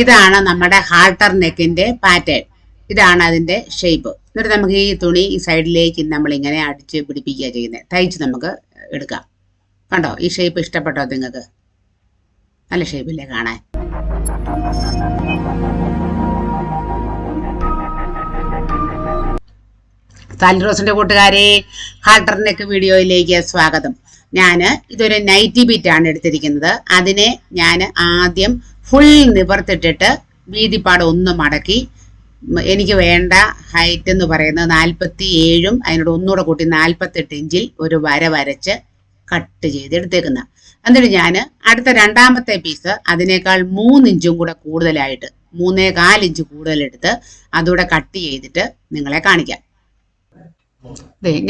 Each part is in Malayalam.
ഇതാണ് നമ്മുടെ ഹാൾട്ടർ നെക്കിന്റെ പാറ്റേൺ ഇതാണ് അതിന്റെ ഷേപ്പ് എന്നിട്ട് നമുക്ക് ഈ തുണി ഈ സൈഡിലേക്ക് നമ്മൾ ഇങ്ങനെ അടിച്ച് പിടിപ്പിക്കുക ചെയ്യുന്നത് തയ്ച്ച് നമുക്ക് എടുക്കാം. കണ്ടോ? ഈ ഷേപ്പ് ഇഷ്ടപ്പെട്ടോ നിങ്ങൾക്ക്? നല്ല ഷേപ്പില്ലേ കാണാൻ? താലിറോസിന്റെ കൂട്ടുകാരെ ഹാൾട്ടർ നെക്ക് വീഡിയോയിലേക്ക് സ്വാഗതം. ഞാൻ ഇതൊരു നൈറ്റി ബീറ്റ് ആണ് എടുത്തിരിക്കുന്നത്. അതിനെ ഞാൻ ആദ്യം ഫുൾ നിവർത്തിട്ടിട്ട് വീതിപ്പാട് ഒന്ന് മടക്കി. എനിക്ക് വേണ്ട ഹൈറ്റ് എന്ന് പറയുന്നത് നാൽപ്പത്തി ഏഴും അതിനോട് ഒന്നുകൂടെ കൂട്ടി നാൽപ്പത്തെട്ട് ഇഞ്ചിൽ ഒരു വര വരച്ച് കട്ട് ചെയ്ത് എടുത്തേക്കുന്ന എന്നിട്ട് ഞാൻ അടുത്ത രണ്ടാമത്തെ പീസ് അതിനേക്കാൾ മൂന്നിഞ്ചും കൂടെ കൂടുതലായിട്ട് മൂന്നേ കാലിഞ്ച് കൂടുതലെടുത്ത് അതുകൂടെ കട്ട് ചെയ്തിട്ട് നിങ്ങളെ കാണിക്കാം.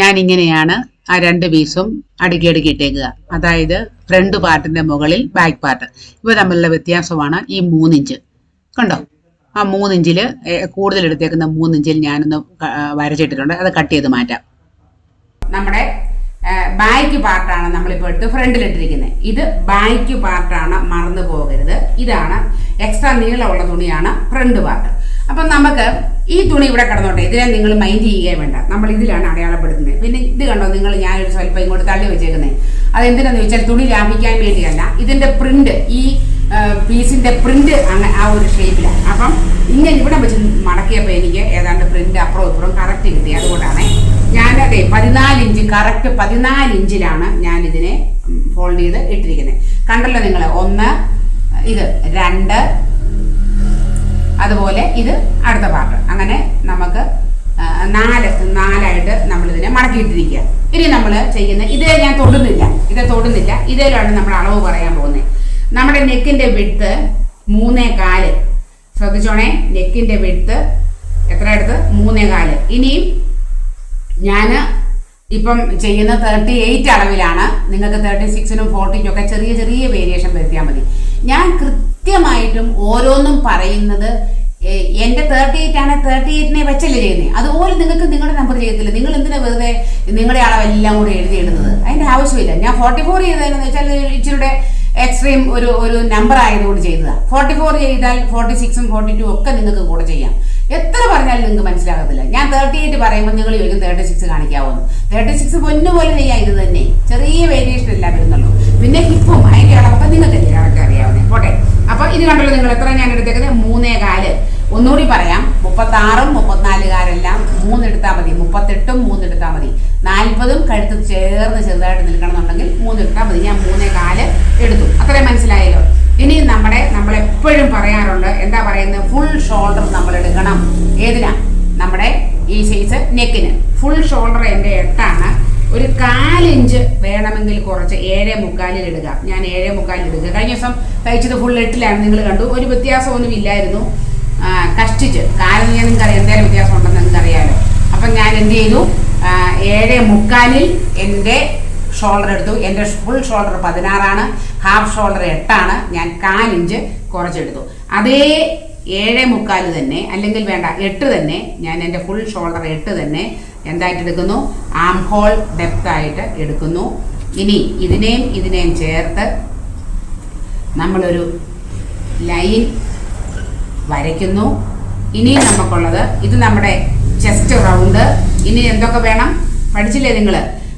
ഞാൻ ഇങ്ങനെയാണ് ആ രണ്ട് പീസും അടുക്കി അടുക്കി ഇട്ടേക്കുക അതായത് ഫ്രണ്ട് പാർട്ടിന്റെ മുകളിൽ ബാക്ക് പാർട്ട് ഇവ തമ്മിലുള്ള വ്യത്യാസമാണ് ഈ മൂന്നിഞ്ച്. കണ്ടോ? ആ മൂന്നിഞ്ചിൽ കൂടുതൽ എടുത്തേക്കുന്ന മൂന്നിഞ്ചിൽ ഞാനൊന്ന് വരച്ചിട്ടിട്ടുണ്ട്. അത് കട്ട് ചെയ്ത് മാറ്റാം. നമ്മുടെ ബാക്ക് പാർട്ടാണ് നമ്മളിപ്പോൾ എടുത്ത് ഫ്രണ്ടിൽ ഇട്ടിരിക്കുന്നത് ഇത് ബാക്ക് പാർട്ടാണ് മറന്നു പോകരുത്. ഇതാണ് എക്സ്ട്രാ നീളമുള്ള തുണിയാണ് ഫ്രണ്ട് പാർട്ട് അപ്പം നമുക്ക് ഈ തുണി ഇവിടെ കിടന്നോട്ടെ. ഇതിനെ നിങ്ങൾ മൈൻഡ് ചെയ്യുകയേ വേണ്ട. നമ്മൾ ഇതിലാണ് അടയാളപ്പെടുത്തുന്നത്. പിന്നെ ഇത് കണ്ടോ? നിങ്ങൾ ഞാനൊരു സ്വല്പം ഇങ്ങോട്ട് തള്ളി വെച്ചേക്കുന്നത് അതെന്തിനാന്ന് വെച്ചാൽ തുണി ലാഭിക്കാൻ വേണ്ടിയല്ല. ഇതിന്റെ പ്രിന്റ് ഈ പീസിന്റെ പ്രിന്റ് അങ്ങനെ ആ ഒരു ഷേപ്പിലാണ് അപ്പം ഇങ്ങനെ ഇവിടെ വെച്ച് മടക്കിയപ്പോൾ എനിക്ക് ഏതാണ്ട് പ്രിന്റ് അപ്പുറം ഇപ്പുറം കറക്റ്റ് കിട്ടി. അതുകൊണ്ടാണ്. ഞാൻ അതെ പതിനാല് ഇഞ്ച് കറക്റ്റ് പതിനാല് ഇഞ്ചിലാണ് ഞാൻ ഇതിനെ ഫോൾഡ് ചെയ്ത് ഇട്ടിരിക്കുന്നത്. കണ്ടല്ലോ നിങ്ങൾ ഒന്ന് ഇത് രണ്ട് അതുപോലെ ഇത് അടുത്ത പാർട്ട് അങ്ങനെ നമുക്ക് നാല് നാലായിട്ട് നമ്മൾ ഇതിനെ മടക്കിയിട്ടിരിക്കുക. ഇനി നമ്മൾ ചെയ്യുന്ന ഇതേ ഞാൻ തൊടുന്നില്ല. ഇത് തൊടുന്നില്ല. ഇതിലാണ് നമ്മൾ അളവ് പറയാൻ പോകുന്നത്. നമ്മുടെ നെക്കിന്റെ വിടുത്ത് മൂന്നേ കാൽ. ശ്രദ്ധിച്ചോണേ നെക്കിന്റെ വിടുത്ത് എത്ര എടുത്ത്? മൂന്നേ കാൽ. ഇനിയും ഞാൻ ഇപ്പം ചെയ്യുന്ന തേർട്ടി എയ്റ്റ് അളവിലാണ്. നിങ്ങൾക്ക് തേർട്ടി സിക്സിനും ഫോർട്ടിക്കും ഒക്കെ ചെറിയ ചെറിയ വേരിയേഷൻ വരുത്തിയാൽ മതി. ഞാൻ കൃത്യമായിട്ടും ഓരോന്നും പറയുന്നത് എന്റെ തേർട്ടി എയ്റ്റ് ആണ് തേർട്ടി എയ്റ്റിനെ വെച്ചല്ലേ ചെയ്യുന്നത് അതുപോലെ നിങ്ങൾക്ക് നിങ്ങളുടെ നമ്പർ ചെയ്യത്തില്ല. നിങ്ങൾ എന്തിനാ വെറുതെ നിങ്ങളുടെ അളവെല്ലാം കൂടെ എഴുതിയിടുന്നത്? അതിന്റെ ആവശ്യമില്ല. ഞാൻ ഫോർട്ടി ഫോർ ചെയ്തതെന്ന് വെച്ചാൽ ഇച്ചിരിയുടെ എക്സ്ട്രീം ഒരു ഒരു നമ്പർ ആയതുകൊണ്ട് ചെയ്തതാണ് ഫോർട്ടി ഫോർ ചെയ്താൽ ഫോർട്ടി സിക്സും ഫോർട്ടി ടു ഒക്കെ നിങ്ങൾക്ക് കൂടെ ചെയ്യാം. എത്ര പറഞ്ഞാലും നിങ്ങൾക്ക് മനസ്സിലാകത്തില്ല. ഞാൻ തേർട്ടി എയ്റ്റ് പറയുമ്പോൾ നിങ്ങൾ ചോദിക്കും തേർട്ടി സിക്സ് കാണിക്കാവുന്നു. തേർട്ടി സിക്സ് പൊന്നു പോലെ ചെയ്യാം ഇത് തന്നെ. ചെറിയ വേരിയേഷൻ എല്ലാം വരുന്നുള്ളൂ. പിന്നെ ഹിപ്പും അതിന്റെ അളവൊക്കെ നിങ്ങൾക്ക് എല്ലാവർക്കും അറിയാവുന്നത് പോട്ടെ. അപ്പൊ ഇത് കണ്ടല്ലോ നിങ്ങൾ എത്ര ഞാൻ എടുത്തേക്കുന്നത്? മൂന്നേ കാൽ. ഒന്നുകൂടി പറയാം. മുപ്പത്തി ആറും മുപ്പത്തിനാലുകാരെല്ലാം മൂന്നെടുത്താൽ മതി. മുപ്പത്തെട്ടും മൂന്നെടുത്താൽ മതി. നാൽപ്പതും കഴുത്ത് ചേർന്ന് ചെറുതായിട്ട് നിൽക്കണമെന്നുണ്ടെങ്കിൽ മൂന്നെടുത്താൽ മതി. ഞാൻ മൂന്നേ കാൽ എടുത്തു. അത്രയും മനസ്സിലായല്ലോ? ഇനി നമ്മുടെ നമ്മൾ എപ്പോഴും പറയാറുണ്ട് എന്താ പറയുന്നത്? ഫുൾ ഷോൾഡർ നമ്മൾ എടുക്കണം. ഏതിനാ? നമ്മുടെ ഈ സൈസ് നെക്കിന് ഫുൾ ഷോൾഡർ എന്റെ എട്ടാണ്. ഒരു കാലിഞ്ച് വേണമെങ്കിൽ കുറച്ച് ഏഴേ മുക്കാലിൽ ഇടുക. ഞാൻ ഏഴേ മുക്കാലിൽ ഇടുക. കഴിഞ്ഞ ദിവസം തയ്ച്ചത് ഫുൾ എട്ടിലാണ്. നിങ്ങൾ കണ്ടു. ഒരു വ്യത്യാസമൊന്നും ഇല്ലായിരുന്നു കഷ്ടിച്ച്. കാരണം ഞാൻ നിങ്ങൾക്ക് അറിയാം എന്തേലും വ്യത്യാസം ഉണ്ടെന്ന് നിങ്ങൾക്ക് അറിയാമല്ലോ അപ്പം ഞാൻ എന്ത് ചെയ്തു? ഏഴേ മുക്കാലിൽ എന്റെ ഷോൾഡർ എടുത്തു. എന്റെ ഫുൾ ഷോൾഡർ പതിനാറാണ്. ഹാഫ് ഷോൾഡർ എട്ടാണ്. ഞാൻ കാലിഞ്ച് കുറച്ചെടുത്തു. അതേ ഏഴ് മുക്കാൽ തന്നെ അല്ലെങ്കിൽ വേണ്ട എട്ട് തന്നെ ഞാൻ എന്റെ ഫുൾ ഷോൾഡർ എട്ട് തന്നെ എന്തായിട്ട് എടുക്കുന്നു? ആം ഹോൾ ഡെപ്ത് ആയിട്ട് എടുക്കുന്നു. ഇനി ഇതിനെയും ഇതിനെയും ചേർത്ത് നമ്മളൊരു ലൈൻ വരയ്ക്കുന്നു. ഇനിയും നമുക്കുള്ളത് ഇത് നമ്മുടെ ചെസ്റ്റ് റൗണ്ട് ഇനി എന്തൊക്കെ വേണം? പഠിച്ചില്ലേ നിങ്ങൾ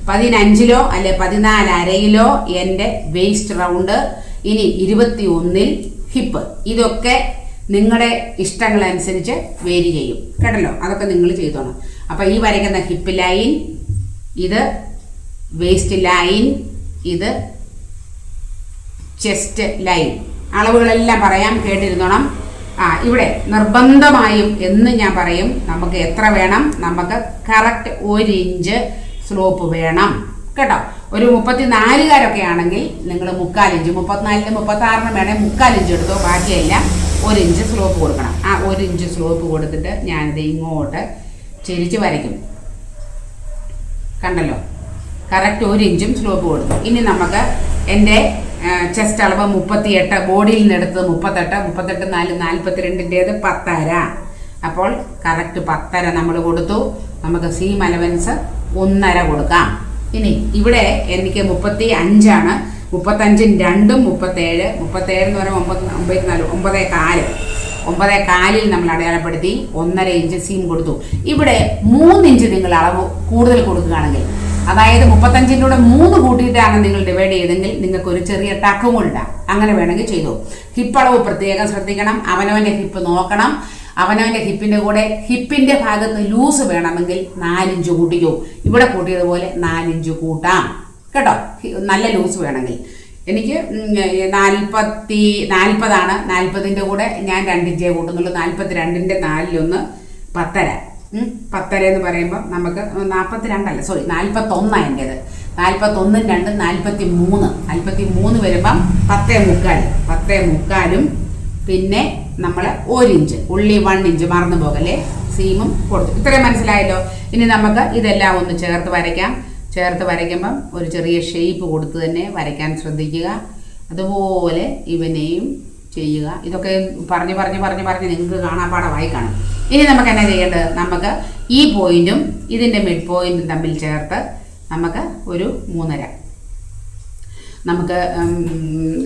പതിനഞ്ചിലോ അല്ലെ പതിനാല് അരയിലോ എന്റെ വേസ്റ്റ് റൗണ്ട് ഇനി ഇരുപത്തി ഒന്നിൽ ഹിപ്പ് ഇതൊക്കെ നിങ്ങളുടെ ഇഷ്ടങ്ങളനുസരിച്ച് വേരി ചെയ്യും. കേട്ടല്ലോ? അതൊക്കെ നിങ്ങൾ ചെയ്തോണം. അപ്പോൾ ഈ വരയ്ക്കുന്ന ഹിപ്പ് ലൈൻ ഇത് വേസ്റ്റ് ലൈൻ ഇത് ചെസ്റ്റ് ലൈൻ അളവുകളെല്ലാം പറയാം കേട്ടിരുന്നോണം. ആ ഇവിടെ നിർബന്ധമായും എന്ന് ഞാൻ പറയും നമുക്ക് എത്ര വേണം? നമുക്ക് കറക്റ്റ് ഒരു ഇഞ്ച് സ്ലോപ്പ് വേണം. കേട്ടോ? ഒരു മുപ്പത്തിനാലുകാരൊക്കെ ആണെങ്കിൽ നിങ്ങൾ മുക്കാലിഞ്ച് മുപ്പത്തിനാലിന് മുപ്പത്താറിന് വേണേൽ മുക്കാലിഞ്ച് എടുത്തോ ബാക്കിയെല്ലാം ഒരു ഇഞ്ച് സ്ലോപ്പ് കൊടുക്കണം. ആ ഒരു ഇഞ്ച് സ്ലോപ്പ് കൊടുത്തിട്ട് ഞാനിത് ഇങ്ങോട്ട് ചെരിച്ച് വരയ്ക്കും. കണ്ടല്ലോ? കറക്റ്റ് ഒരു ഇഞ്ചും സ്ലോപ്പ് കൊടുത്തു. ഇനി നമുക്ക് എന്റെ ചെസ്റ്റ് അളവ് മുപ്പത്തിയെട്ട് ബോഡിയിൽ നിന്ന് എടുത്തത് മുപ്പത്തെട്ട് മുപ്പത്തെട്ട് നാല് നാൽപ്പത്തിരണ്ടിന്റേത് പത്തര. അപ്പോൾ കറക്റ്റ് പത്തര നമ്മൾ കൊടുത്തു. നമുക്ക് സീം അലവൻസ് ഒന്നര കൊടുക്കാം. ഇനി ഇവിടെ എനിക്ക് മുപ്പത്തി അഞ്ചാണ് മുപ്പത്തഞ്ചും രണ്ടും മുപ്പത്തേഴ്. മുപ്പത്തേഴ് എന്ന് പറയുമ്പോൾ ഒമ്പത് ഒമ്പത് നാല് ഒമ്പതേ കാൽ. ഒമ്പതേ കാലിൽ നമ്മൾ അടയാളപ്പെടുത്തി. ഒന്നര ഇഞ്ച് സീം കൊടുത്തു. ഇവിടെ മൂന്നിഞ്ച് നിങ്ങൾ അളവ് കൂടുതൽ കൊടുക്കുകയാണെങ്കിൽ അതായത് മുപ്പത്തഞ്ചിന്റെ മൂന്ന് കൂട്ടിയിട്ടാണ് നിങ്ങൾ ഡിവൈഡ് ചെയ്തെങ്കിൽ നിങ്ങൾക്ക് ഒരു ചെറിയ ടക്കും ഇടാം. അങ്ങനെ വേണമെങ്കിൽ ചെയ്തു. ഹിപ്പളവ് പ്രത്യേകം ശ്രദ്ധിക്കണം. അവനവന്റെ ഹിപ്പ് നോക്കണം. അവനവന്റെ ഹിപ്പിന്റെ കൂടെ ഹിപ്പിന്റെ ഭാഗത്ത് ലൂസ് വേണമെങ്കിൽ നാലിഞ്ച് കൂട്ടിക്കോ. ഇവിടെ കൂട്ടിയതുപോലെ നാലിഞ്ച് കൂട്ടാം. കേട്ടോ? നല്ല ലൂസ് വേണമെങ്കിൽ. എനിക്ക് നാൽപ്പത്തി നാൽപ്പതാണ്. നാൽപ്പതിന്റെ കൂടെ ഞാൻ രണ്ടിഞ്ചേ കൂട്ടുന്നുള്ളൂ. നാൽപ്പത്തി രണ്ടിന്റെ നാലിലൊന്ന് പത്തര. പത്തര എന്ന് പറയുമ്പോൾ നമുക്ക് നാൽപ്പത്തി രണ്ടല്ല സോറി നാൽപ്പത്തൊന്നാണ് എന്റേത് നാൽപ്പത്തൊന്നും രണ്ടും നാൽപ്പത്തി മൂന്ന് നാൽപ്പത്തി മൂന്ന് വരുമ്പം പത്തേ മുക്കാൽ പത്തേ മുക്കാലും പിന്നെ നമ്മൾ ഒരിഞ്ച് ഉള്ളി വൺ ഇഞ്ച് മറന്നു പോകല്ലേ? സീമും കൊടുത്തു. ഇത്രയും മനസ്സിലായല്ലോ? ഇനി നമുക്ക് ഇതെല്ലാം ഒന്ന് ചേർത്ത് വരയ്ക്കാം. ചേർത്ത് വരയ്ക്കുമ്പം ഒരു ചെറിയ ഷേപ്പ് കൊടുത്ത് തന്നെ വരയ്ക്കാൻ ശ്രദ്ധിക്കുക. അതുപോലെ ഇവനെയും ചെയ്യുക. ഇതൊക്കെ പറഞ്ഞു പറഞ്ഞു പറഞ്ഞു പറഞ്ഞ് നിങ്ങൾക്ക് കാണാൻ പാടെ കാണും. ഇനി നമുക്ക് എന്നാ ചെയ്യേണ്ടത്? നമുക്ക് ഈ പോയിന്റും ഇതിന്റെ മിഡ് പോയിന്റും തമ്മിൽ ചേർത്ത് നമുക്ക് ഒരു മൂന്നര. നമുക്ക്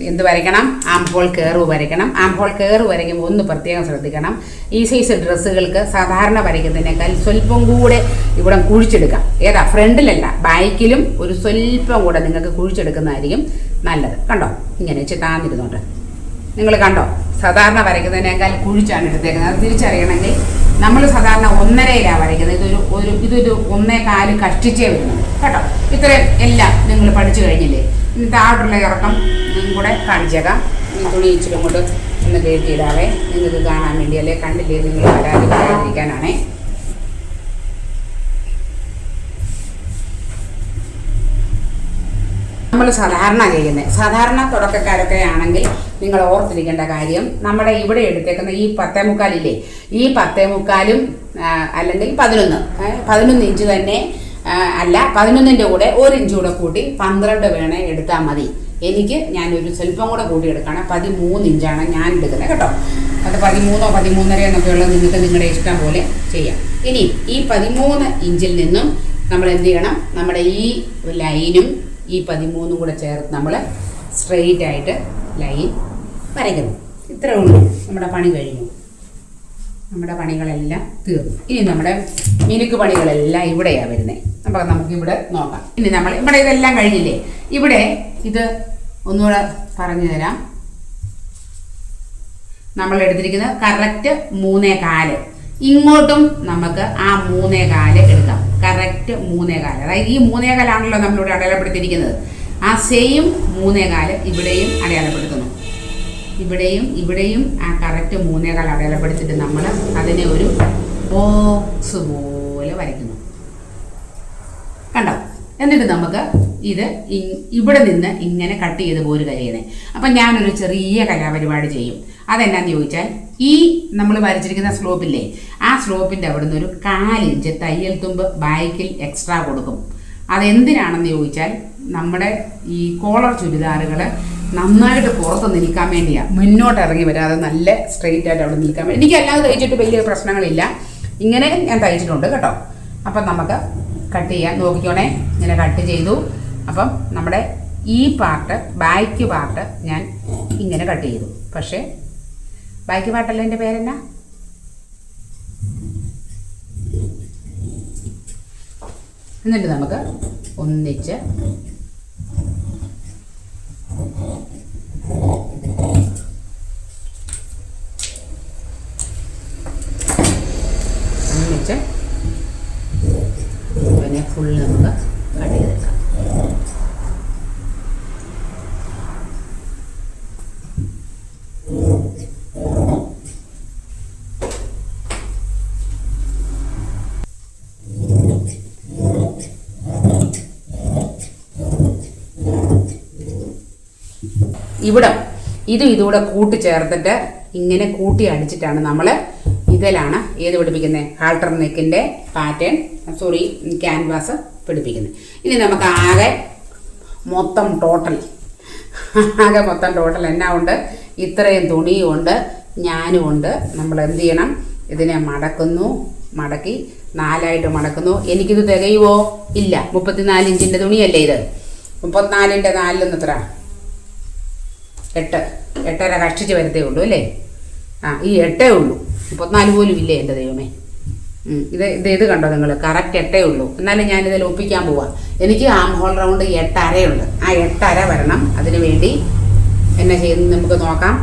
എന്ത് വരയ്ക്കണം? ആംപോൾ കയറ് വരയ്ക്കണം. ആംപോൾ കയറ് വരയ്ക്കുമ്പോൾ ഒന്ന് പ്രത്യേകം ശ്രദ്ധിക്കണം. ഈ സൈസ് ഡ്രസ്സുകൾക്ക് സാധാരണ വരയ്ക്കുന്നതിനേക്കാൾ സ്വല്പം കൂടെ ഇവിടെ കുഴിച്ചെടുക്കാം ഏതാ? ഫ്രണ്ടിലല്ല. ബാക്കിലും ഒരു സ്വല്പം കൂടെ നിങ്ങൾക്ക് കുഴിച്ചെടുക്കുന്നതായിരിക്കും നല്ലത്. കണ്ടോ? ഇങ്ങനെ വെച്ച് താന്നിരുന്നുണ്ട് നിങ്ങൾ കണ്ടോ? സാധാരണ വരയ്ക്കുന്നതിനേക്കാൾ കുഴിച്ചാണ് എടുത്തേക്കുന്നത്. അത് തിരിച്ചറിയണമെങ്കിൽ നമ്മൾ സാധാരണ ഒന്നരയിലാണ് വരയ്ക്കുന്നത്. ഇതൊരു ഒരു ഇതൊരു ഒന്നേ കാൽ കഷ്ടിച്ചേ വരുന്നുള്ളൂ. കേട്ടോ? ഇത്രയും എല്ലാം നിങ്ങൾ പഠിച്ചു കഴിഞ്ഞില്ലേ? ഇനി താഴോട്ടുള്ള ഇറക്കം കൂടെ കാണിച്ചേക്കാം. തുണി ഇച്ചിരി കൊണ്ട് ഒന്ന് കയറ്റിയിടാവേ നിങ്ങൾക്ക് കാണാൻ വേണ്ടി അല്ലേ? കണ്ടില്ലേ? നിങ്ങൾ വരാതെ പറയാതിരിക്കാനാണേ സാധാരണ ചെയ്യുന്നത്. സാധാരണ തുടക്കക്കാരൊക്കെ ആണെങ്കിൽ നിങ്ങൾ ഓർത്തിരിക്കേണ്ട കാര്യം നമ്മുടെ ഇവിടെ എടുത്തേക്കുന്ന ഈ പത്തേ മുക്കാലില്ലേ? ഈ പത്തേ മുക്കാലും അല്ലെങ്കിൽ പതിനൊന്ന്. പതിനൊന്ന് ഇഞ്ച് തന്നെ അല്ല പതിനൊന്നിന്റെ കൂടെ ഒരു ഇഞ്ച് കൂടെ കൂട്ടി പന്ത്രണ്ട് വേണേ എടുത്താൽ മതി. എനിക്ക് ഞാൻ ഒരു സ്വല്പം കൂടെ കൂട്ടി എടുക്കണം. പതിമൂന്ന് ഇഞ്ചാണ് ഞാൻ എടുക്കുന്നത് കേട്ടോ. അത് പതിമൂന്നോ പതിമൂന്നര എന്നൊക്കെ ഉള്ളത് നിങ്ങൾക്ക് നിങ്ങളുടെ ഇഷ്ടം പോലെ ചെയ്യാം. ഇനി ഈ പതിമൂന്ന് ഇഞ്ചിൽ നിന്നും നമ്മൾ എന്ത് ചെയ്യണം? നമ്മുടെ ഈ ലൈനും ഈ പതിമൂന്നും കൂടെ ചേർത്ത് നമ്മൾ സ്ട്രെയിറ്റ് ആയിട്ട് ലൈൻ വരയ്ക്കുന്നു. ഇത്രേ ഉള്ളൂ. നമ്മുടെ പണി കഴിഞ്ഞു. നമ്മുടെ പണികളെല്ലാം തീർന്നു. ഇനി നമ്മുടെ മിനുക്ക് പണികളെല്ലാം ഇവിടെയാണ് വരുന്നത് അപ്പോൾ നമുക്ക് ഇവിടെ നോക്കാം. ഇനി നമ്മൾ ഇവിടെ ഇതെല്ലാം കഴിഞ്ഞില്ലേ? ഇവിടെ ഇത് ഒന്നുകൂടെ പറഞ്ഞു തരാം. നമ്മൾ എടുത്തിരിക്കുന്നത് കറക്റ്റ് മൂന്നേ കാൽ. ഇങ്ങോട്ടും നമുക്ക് ആ മൂന്നേ കാൽ എടുക്കാം. കറക്റ്റ് മൂന്നേ കാൽ അതായത് ഈ മൂന്നേ കാലാണല്ലോ നമ്മളിവിടെ അടയാളപ്പെടുത്തിയിരിക്കുന്നത്. ആ സെയിം മൂന്നേ കാൽ ഇവിടെയും അടയാളപ്പെടുത്തുന്നു. ഇവിടെയും ഇവിടെയും ആ കറക്റ്റ് മൂന്നേ കാൽ അടയാളപ്പെടുത്തിയിട്ട് നമ്മൾ അതിനെ ഒരു ബോക്സ് പോലെ വരയ്ക്കുന്നു. കണ്ടോ? എന്നിട്ട് നമുക്ക് ഇത് ഇവിടെ നിന്ന് ഇങ്ങനെ കട്ട് ചെയ്ത് പോരുക കഴിയണേ അപ്പം ഞാനൊരു ചെറിയ കലാപരിപാടി ചെയ്യും. അതെന്നാന്ന് ചോദിച്ചാൽ ഈ നമ്മൾ വരച്ചിരിക്കുന്ന സ്ലോപ്പില്ലേ ആ സ്ലോപ്പിന്റെ അവിടെ നിന്ന് ഒരു കാലിഞ്ച് തയ്യൽ തുമ്പ് ബാക്കിൽ എക്സ്ട്രാ കൊടുക്കും. അതെന്തിനാണെന്ന് ചോദിച്ചാൽ നമ്മുടെ ഈ കോളർ ചുരിദാറുകൾ നന്നായിട്ട് പുറത്ത് നിൽക്കാൻ വേണ്ടിയാണ് മുന്നോട്ട് ഇറങ്ങി വരാതെ നല്ല സ്ട്രെയിറ്റ് ആയിട്ട് അവിടെ നിൽക്കാൻ വേണ്ടി. എനിക്ക് അല്ലാതെ തയ്ച്ചിട്ട് വലിയ പ്രശ്നങ്ങളില്ല. ഇങ്ങനെ ഞാൻ തയ്ച്ചിട്ടുണ്ട് കേട്ടോ. അപ്പം നമുക്ക് കട്ട് ചെയ്യാൻ നോക്കിക്കോണേ ഇങ്ങനെ കട്ട് ചെയ്തു. അപ്പം നമ്മുടെ ഈ പാർട്ട് ബാക്ക് പാർട്ട് ഞാൻ ഇങ്ങനെ കട്ട് ചെയ്തു. പക്ഷേ ബാക്ക് പാട്ടല്ലോ എന്റെ പേരെന്നാ? എന്നിട്ട് നമുക്ക് ഒന്നിച്ച് ഒന്നിച്ച് പിന്നെ ഫുള്ള് നമുക്ക് കട്ട് ചെയ്തെടുക്കാം ഇവിടം ഇതും ഇതുകൂടെ കൂട്ടി ചേർത്തിട്ട് ഇങ്ങനെ കൂട്ടി അടിച്ചിട്ടാണ് നമ്മൾ ഇതിലാണ് ഏത് പിടിപ്പിക്കുന്നത് ഹാൾട്ടർ നെക്കിന്റെ പാറ്റേൺ സോറി ക്യാൻവാസ് പിടിപ്പിക്കുന്നത്. ഇനി നമുക്ക് ആകെ മൊത്തം ടോട്ടൽ ആകെ മൊത്തം ടോട്ടൽ എന്നാ ഉണ്ട്? ഇത്രയും തുണിയും ഉണ്ട് ഞാനും ഉണ്ട്. നമ്മൾ എന്ത് ചെയ്യണം? ഇതിനെ മടക്കുന്നു മടക്കി നാലായിട്ട് മടക്കുന്നു. എനിക്കിത് തികയുവോ? ഇല്ല. മുപ്പത്തിനാല് ഇഞ്ചിന്റെ തുണിയല്ലേ ഇത്? മുപ്പത്തിനാലിന്റെ നാലിലൊന്ന് എത്ര എട്ട് എട്ടര കഷ്ടിച്ച് വരത്തേ ഉള്ളൂ അല്ലേ? ആ ഈ എട്ടേ ഉള്ളൂ. മുപ്പത്തിനാല് പോലും ഇല്ലേ എന്റെ ദൈവമേ? ഇത് ഇത് ഇത് കണ്ടോ നിങ്ങൾ? കറക്റ്റ് എട്ടേ ഉള്ളൂ. എന്നാലും ഞാനിതിൽ ഒപ്പിക്കാൻ പോവാം. എനിക്ക് ആം ഹോൾ റൗണ്ട് എട്ടരയുണ്ട് ആ എട്ടര വരണം. അതിന് വേണ്ടി എന്നെ ചെയ്യുന്നത് നമുക്ക് നോക്കാം.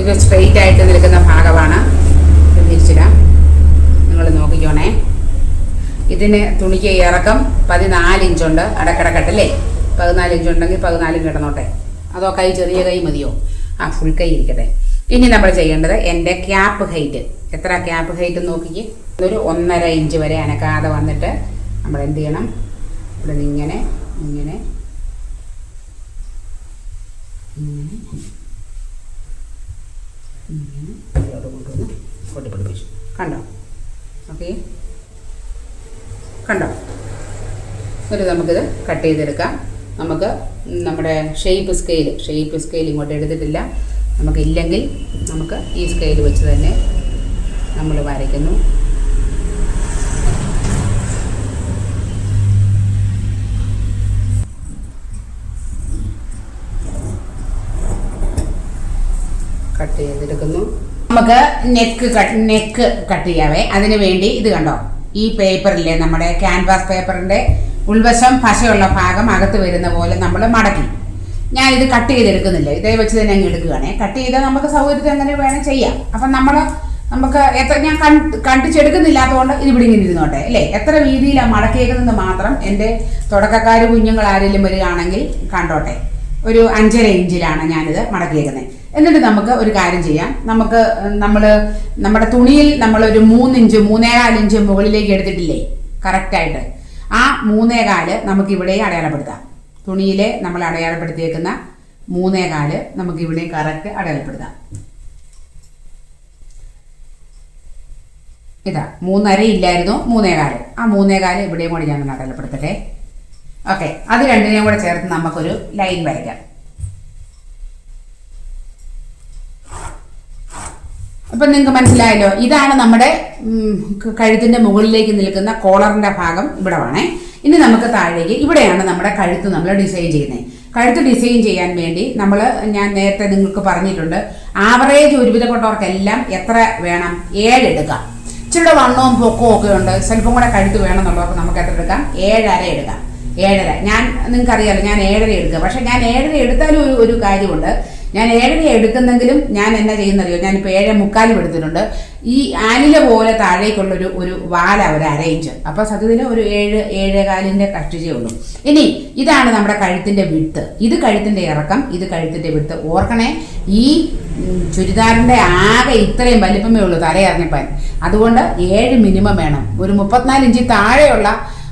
ഇത് സ്ട്രെയിറ്റ് ആയിട്ട് നിൽക്കുന്ന ഭാഗമാണ്. തിരിച്ചിടാം. നിങ്ങൾ നോക്കിക്കോണേ. ഇതിന് തുണിക്ക് ഇറക്കം പതിനാല് ഇഞ്ചുണ്ട് അടക്കടക്കട്ടല്ലേ പതിനാല് ഇഞ്ചുണ്ടെങ്കിൽ പതിനാലും കിടന്നോട്ടെ. അതോ കൈ ചെറിയ കൈ മതിയോ? ആ ഫുൾ കൈ ഇരിക്കട്ടെ. ഇനി നമ്മൾ ചെയ്യേണ്ടത് എന്റെ ക്യാപ്പ് ഹൈറ്റ് എത്ര ക്യാപ്പ് ഹൈറ്റ് നോക്കിക്ക്. ഒരു ഒന്നര ഇഞ്ച് വരെ അനക്കാതെ വന്നിട്ട് നമ്മൾ എന്ത് ചെയ്യണം? ഇവിടെ നിന്ന് ഇങ്ങനെ ഇങ്ങനെ ഇങ്ങനെ ഇങ്ങനെ. ഇതിലോട്ട് കൊണ്ടുവന്ന് കൊട്ടിപ്പിടിപ്പിച്ചു. കണ്ടോ? ഓക്കെ. കണ്ടോ? എന്നിട്ട് നമുക്കിത് കട്ട് ചെയ്തെടുക്കാം. നമുക്ക് നമ്മുടെ ഷേപ്പ് സ്കെയിൽ ഷേപ്പ് സ്കെയിൽ ഇങ്ങോട്ട് എടുത്തിട്ടില്ല. നമുക്കില്ലെങ്കിൽ നമുക്ക് ഈ സ്കെയിൽ വെച്ച് തന്നെ നമ്മൾ വരയ്ക്കുന്നു. കട്ട് ചെയ്തെടുക്കുന്നു. നമുക്ക് നെക്ക് കട്ട് നെക്ക് കട്ട് ചെയ്യാവേ. അതിന് വേണ്ടി ഇത് കണ്ടോ? ഈ പേപ്പറിലെ നമ്മുടെ ക്യാൻവാസ് പേപ്പറിന്റെ ഉൾവശം പശയുള്ള ഭാഗം അകത്ത് വരുന്ന പോലെ നമ്മൾ മടക്കി. ഞാൻ ഇത് കട്ട് ചെയ്തെടുക്കുന്നില്ല. ഇതേ വെച്ച് തന്നെ അങ്ങ് എടുക്കുകയാണേ. കട്ട് ചെയ്താൽ നമുക്ക് സൗകര്യത്തിൽ അങ്ങനെ വേണം ചെയ്യാം. അപ്പം നമ്മൾ നമുക്ക് എത്ര ഞാൻ കണ്ട് കണ്ടിച്ചെടുക്കുന്നില്ലാത്തതുകൊണ്ട് ഇത് ഇവിടെ ഇങ്ങനെ ഇരുന്നോട്ടെ അല്ലേ? എത്ര വീതിയിലാണ് മടക്കിയേക്കുന്നത് മാത്രം എന്റെ തുടക്കക്കാർ കുഞ്ഞുങ്ങൾ ആരെങ്കിലും വരികയാണെങ്കിൽ കണ്ടോട്ടെ. ഒരു അഞ്ചര ഇഞ്ചിലാണ് ഞാനിത് മടക്കിയേക്കുന്നത് എന്നിട്ട് നമുക്ക് ഒരു കാര്യം ചെയ്യാം. നമുക്ക് നമ്മൾ നമ്മുടെ തുണിയിൽ നമ്മൾ ഒരു മൂന്നിഞ്ച് മൂന്നേകാൽ ഇഞ്ച് മുകളിലേക്ക് എടുത്തിട്ടില്ലേ? കറക്റ്റായിട്ട് ആ മൂന്നേകാൽ നമുക്ക് ഇവിടെ അടയാളപ്പെടുത്താം. തുണിയിലെ നമ്മൾ അടയാളപ്പെടുത്തിയേക്കുന്ന മൂന്നേകാൽ നമുക്ക് ഇവിടെ കറക്റ്റ് അടയാളപ്പെടുത്താം. ഇതാ മൂന്നര ഇല്ലായിരുന്നു മൂന്നേകാൽ. ആ മൂന്നേകാൽ ഇവിടെയും കൂടി ഞാൻ അടയാളപ്പെടുത്തട്ടെ. ഓക്കെ അത് രണ്ടിനെയും കൂടെ ചേർത്ത് നമുക്കൊരു ലൈൻ വരയ്ക്കാം. അപ്പം നിങ്ങൾക്ക് മനസ്സിലായല്ലോ ഇതാണ് നമ്മുടെ കഴുത്തിന്റെ മുകളിലേക്ക് നിൽക്കുന്ന കോളറിന്റെ ഭാഗം ഇവിടെ വേണേ. ഇനി നമുക്ക് താഴേക്ക് ഇവിടെയാണ് നമ്മുടെ കഴുത്ത് നമ്മൾ ഡിസൈൻ ചെയ്യുന്നത് കഴുത്ത് ഡിസൈൻ ചെയ്യാൻ വേണ്ടി നമ്മൾ ഞാൻ നേരത്തെ നിങ്ങൾക്ക് പറഞ്ഞിട്ടുണ്ട് ആവറേജ് ഒരുവിധപ്പെട്ടവർക്കെല്ലാം എത്ര വേണം? ഏഴ് എടുക്കാം വണ്ണവും പൊക്കവും ഒക്കെ ഉണ്ട്. സ്വല്പം കൂടെ കഴുത്ത് വേണമെന്നുള്ളവർക്ക് നമുക്ക് എത്ര എടുക്കാം? ഏഴര എടുക്കാം. ഏഴര. ഞാൻ നിങ്ങൾക്കറിയാലോ ഞാൻ ഏഴര എടുക്കുക. പക്ഷെ ഞാൻ ഏഴര എടുത്താലും ഒരു ഒരു കാര്യമുണ്ട്. ഞാൻ ഏഴര എടുക്കുന്നെങ്കിലും ഞാൻ എന്നാ ചെയ്യുന്നറിയോ? ഞാനിപ്പോൾ ഏഴ് മുക്കാലും എടുത്തിട്ടുണ്ട്. ഈ ആനില പോലെ താഴേക്കുള്ളൊരു ഒരു വാല അവർ അരയിഞ്ച് അപ്പോൾ സത്യത്തിന് ഒരു ഏഴ് ഏഴേകാലിന്റെ കഷ്ടിച്ചേ ഉള്ളൂ. ഇനി ഇതാണ് നമ്മുടെ കഴുത്തിന്റെ വിട്ട് ഇത് കഴുത്തിന്റെ ഇറക്കം ഇത് കഴുത്തിന്റെ വിട്ട് ഓർക്കണേ ഈ ചുരിദാറിന്റെ ആകെ ഇത്രയും വലിപ്പമേ ഉള്ളൂ തലയറിഞ്ഞപ്പാൻ. അതുകൊണ്ട് ഏഴ് മിനിമം വേണം. ഒരു മുപ്പത്തിനാല് ഇഞ്ചി താഴെയുള്ള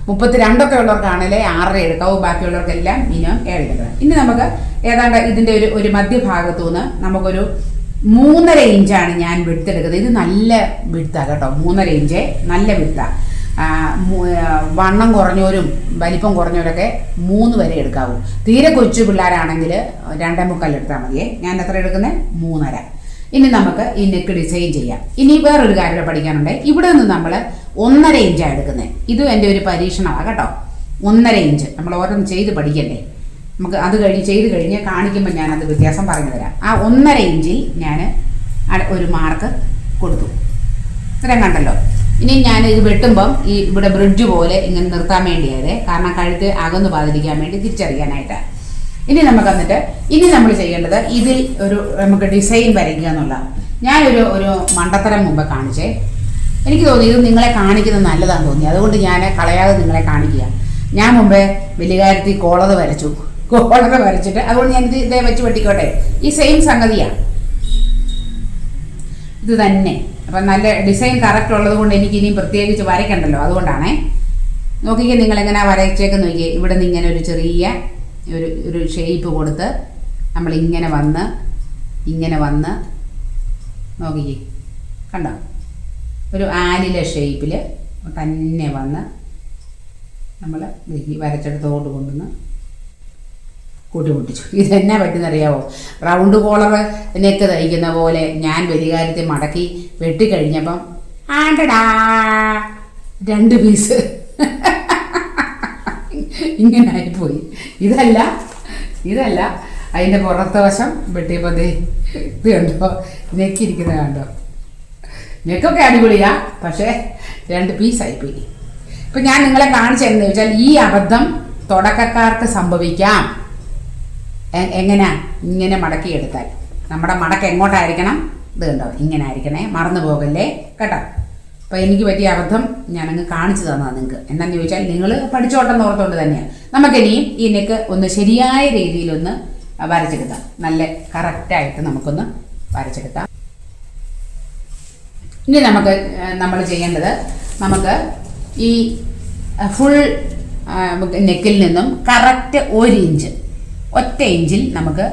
മുപ്പത്തിരണ്ടൊക്കെ ഉള്ളവർക്കാണല്ലേ ആറര എടുക്കാവൂ ബാക്കിയുള്ളവർക്കെല്ലാം മിനിമം ഏഴ് എടുക്കണം ഇനി നമുക്ക് ഏതാണ്ട് ഇതിന്റെ ഒരു ഒരു മധ്യഭാഗത്തു നിന്ന് നമുക്കൊരു മൂന്നര ഇഞ്ചാണ് ഞാൻ വിടുത്തെടുക്കുന്നത് ഇത് നല്ല വിടുത്താണ് കേട്ടോ. മൂന്നര ഇഞ്ച് നല്ല വിടുത്താണ് വണ്ണം കുറഞ്ഞവരും വലിപ്പം കുറഞ്ഞവരൊക്കെ മൂന്ന് വരെ എടുക്കാവൂ. തീരെ കൊച്ചു പിള്ളേരാണെങ്കിൽ രണ്ടേ മുക്കാൽ എടുത്താൽ മതിയേ. ഞാൻ എത്ര എടുക്കുന്നത് മൂന്നര. ഇനി നമുക്ക് ഈ നെക്ക് ഡിസൈൻ ചെയ്യാം. ഇനി വേറൊരു കാര്യം പഠിക്കാനുണ്ട്. ഇവിടെ നിന്ന് നമ്മൾ ഒന്നര ഇഞ്ചാണ് എടുക്കുന്നത് ഇതും എന്റെ ഒരു പരീക്ഷണമാണ് കേട്ടോ. ഒന്നര ഇഞ്ച് നമ്മൾ ഓരോന്ന് ചെയ്ത് പഠിക്കണ്ടേ? നമുക്ക് അത് കഴിഞ്ഞ് ചെയ്ത് കഴിഞ്ഞ് കാണിക്കുമ്പോൾ ഞാനത് വ്യത്യാസം പറഞ്ഞു തരാം. ആ ഒന്നര ഇഞ്ചിൽ ഞാൻ ഒരു മാർക്ക് കൊടുത്തു. ഇത്രയും കണ്ടല്ലോ? ഇനി ഞാൻ ഇത് വെട്ടുമ്പം ഈ ഇവിടെ ബ്രിഡ്ജ് പോലെ ഇങ്ങനെ നിർത്താൻ വേണ്ടിയത് കാരണം കഴുത്ത് അകന്നു പാതിരിക്കാൻ വേണ്ടി തിരിച്ചറിയാനായിട്ട്. ഇനി നമുക്ക് എന്നിട്ട് ഇനി നമ്മൾ ചെയ്യേണ്ടത് ഇതിൽ ഒരു നമുക്ക് ഡിസൈൻ വരയ്ക്കുക എന്നുള്ള. ഞാനൊരു ഒരു മണ്ടത്തരം മുമ്പ് കാണിച്ചേ. എനിക്ക് തോന്നി ഇത് നിങ്ങളെ കാണിക്കുന്നത് നല്ലതാണെന്ന് തോന്നി. അതുകൊണ്ട് ഞാൻ കളയാതെ നിങ്ങളെ കാണിക്കുക. ഞാൻ മുമ്പേ വലിയ കോളത് വരച്ചു. കോളത് വരച്ചിട്ട് അതുകൊണ്ട് ഞാൻ ഇത് ഇതേ വെച്ച് വെട്ടിക്കോട്ടെ. ഈ സെയിം സംഗതിയാണ് ഇത് തന്നെ. അപ്പം നല്ല ഡിസൈൻ കറക്റ്റ് ഉള്ളത് കൊണ്ട് എനിക്ക് ഇനിയും പ്രത്യേകിച്ച് വരയ്ക്കണ്ടല്ലോ. അതുകൊണ്ടാണേ. നോക്കിക്കേ നിങ്ങൾ എങ്ങനെ വരച്ചേക്ക് നോക്കിയേ ഇവിടെ നിന്ന് ഇങ്ങനെ ഒരു ചെറിയ ഒരു ഒരു ഷേപ്പ് കൊടുത്ത് നമ്മൾ ഇങ്ങനെ വന്ന് ഇങ്ങനെ വന്ന് നോക്കിക്കേ. കണ്ടോ? ഒരു ആലിലെ ഷേപ്പിൽ തന്നെ വന്ന് നമ്മൾ വരച്ചെടുത്തോട്ട് കൊണ്ടുവന്ന് കൂട്ടിമുട്ടിച്ചു ഇതെന്നാ പറ്റുന്നറിയാവോ? റൗണ്ട് കോളർ നെക്ക് തയ്ക്കുന്ന പോലെ ഞാൻ വലികാര്യത്തെ മടക്കി വെട്ടിക്കഴിഞ്ഞപ്പം ആണ്ടടാ രണ്ട് പീസ് ഇങ്ങനെ ആയിപ്പോയി ഇതല്ല ഇതല്ല. അതിന്റെ പുറത്തെ വശം വെട്ടിയപ്പോൾ ദേ ഇത് കണ്ടോ? നെക്കിരിക്കുന്നത് കണ്ടോ? നെക്കൊക്കെ അടിപൊളിയാ പക്ഷേ രണ്ട് പീസ് പോയി. ഇപ്പം ഞാൻ നിങ്ങളെ കാണിച്ചതെന്ന് വെച്ചാൽ ഈ അബദ്ധം തുടക്കക്കാർക്ക് സംഭവിക്കാം. എങ്ങനെ? എങ്ങനെയാ ഇങ്ങനെ മടക്കിയെടുത്താൽ നമ്മുടെ മടക്ക് എങ്ങോട്ടായിരിക്കണം? ഇത് കണ്ടോ? ഇങ്ങനെ ആയിരിക്കണേ. മറന്നു പോകല്ലേ? കേട്ടോ? അപ്പോൾ എനിക്ക് പറ്റിയ അബദ്ധം ഞാനങ്ങ് കാണിച്ചു തന്നതാണ് നിങ്ങൾക്ക് എന്താണെന്ന് ചോദിച്ചാൽ നിങ്ങൾ പഠിച്ചോട്ടെന്ന് ഓർത്തുകൊണ്ട് തന്നെയാണ് നമുക്കിനിയും ഈ നെക്ക് ഒന്ന് ശരിയായ രീതിയിലൊന്ന് വരച്ചെടുക്കാം. നല്ല കറക്റ്റായിട്ട് നമുക്കൊന്ന് വരച്ചെടുക്കാം. ഇനി നമുക്ക് നമ്മൾ ചെയ്യേണ്ടത് നമുക്ക് ഈ ഫുൾ നെക്കിൽ നിന്നും കറക്റ്റ് ഒരു ഇഞ്ച് ഒറ്റ ഇഞ്ചിൽ നമുക്ക്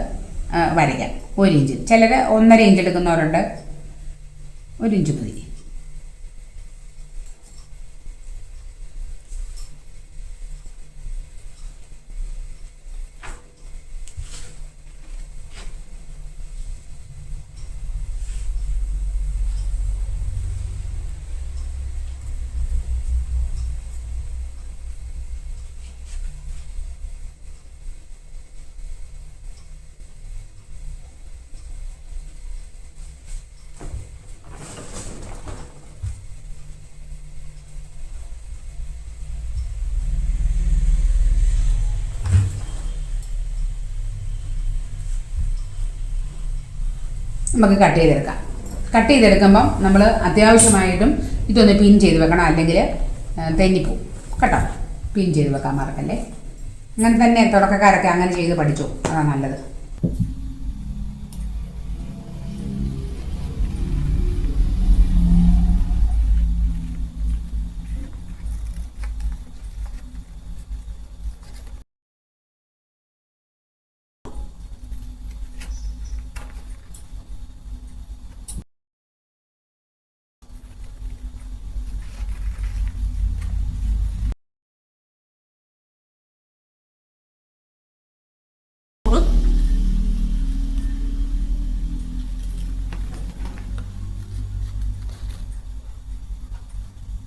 വരയ്ക്കാം. ഒരു ഇഞ്ചിൽ ചിലർ ഒന്നര ഇഞ്ച് എടുക്കുന്നവരുണ്ട്. ഒരു ഇഞ്ച് മതി. നമുക്ക് കട്ട് ചെയ്തെടുക്കാം. കട്ട് ചെയ്തെടുക്കുമ്പം നമ്മൾ അത്യാവശ്യമായിട്ടും ഇതൊന്ന് പിൻ ചെയ്ത് വെക്കണം. അല്ലെങ്കിൽ തെന്നിപ്പോവും. കേട്ടോ? പിൻ ചെയ്ത് വെക്കാൻ മറക്കല്ലേ? അങ്ങനെ തന്നെ തുടക്കക്കാരൊക്കെ അങ്ങനെ ചെയ്ത് പഠിച്ചു. അതാണ് നല്ലത്.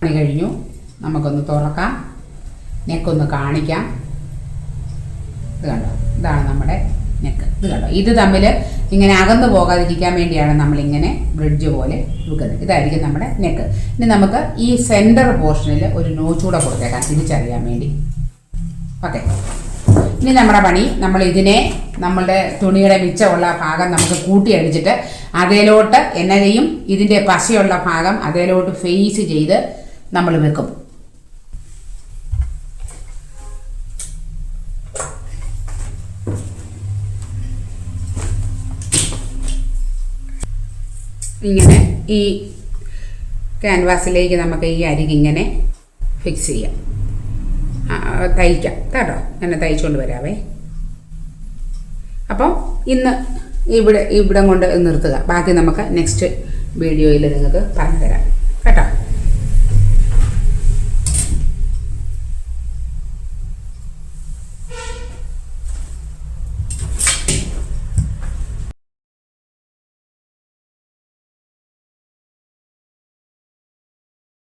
പണി കഴിഞ്ഞു. നമുക്കൊന്ന് തുറക്കാം. നെക്കൊന്ന് കാണിക്കാം. ഇത് കണ്ടോ? ഇതാണ് നമ്മുടെ നെക്ക് ഇത് കണ്ടോ? ഇത് തമ്മിൽ ഇങ്ങനെ അകന്നു പോകാതിരിക്കാൻ വേണ്ടിയാണ് നമ്മളിങ്ങനെ ബ്രിഡ്ജ് പോലെ വെക്കുന്നത്. ഇതായിരിക്കും നമ്മുടെ നെക്ക് ഇനി നമുക്ക് ഈ സെന്റർ പോർഷനിൽ ഒരു നോച്ചൂടെ കൊടുത്തേക്കാം. തിരിച്ചറിയാൻ വേണ്ടി. ഓക്കെ ഇനി നമ്മുടെ പണി. നമ്മൾ ഇതിനെ നമ്മളുടെ തുണിയുടെ മിച്ചമുള്ള ഭാഗം നമുക്ക് കൂട്ടിയടിച്ചിട്ട് അതേലോട്ട് ചെയ്യും ഇതിന്റെ പശയുള്ള ഭാഗം അതേലോട്ട് ഫേസ് ചെയ്ത് നമ്മൾ വെക്കും. ഇങ്ങനെ ഈ ക്യാൻവാസിലേക്ക് നമുക്ക് ഈ അരികിങ്ങനെ ഫിക്സ് ചെയ്യാം. തയ്ക്കാം കേട്ടോ. എന്നെ തയ്ച്ചുകൊണ്ട് വരാവേ. അപ്പം ഇന്ന് ഇവിടെ ഇവിടം കൊണ്ട് നിർത്തുക. ബാക്കി നമുക്ക് നെക്സ്റ്റ് വീഡിയോയിൽ നിങ്ങൾക്ക് പറഞ്ഞു തരാം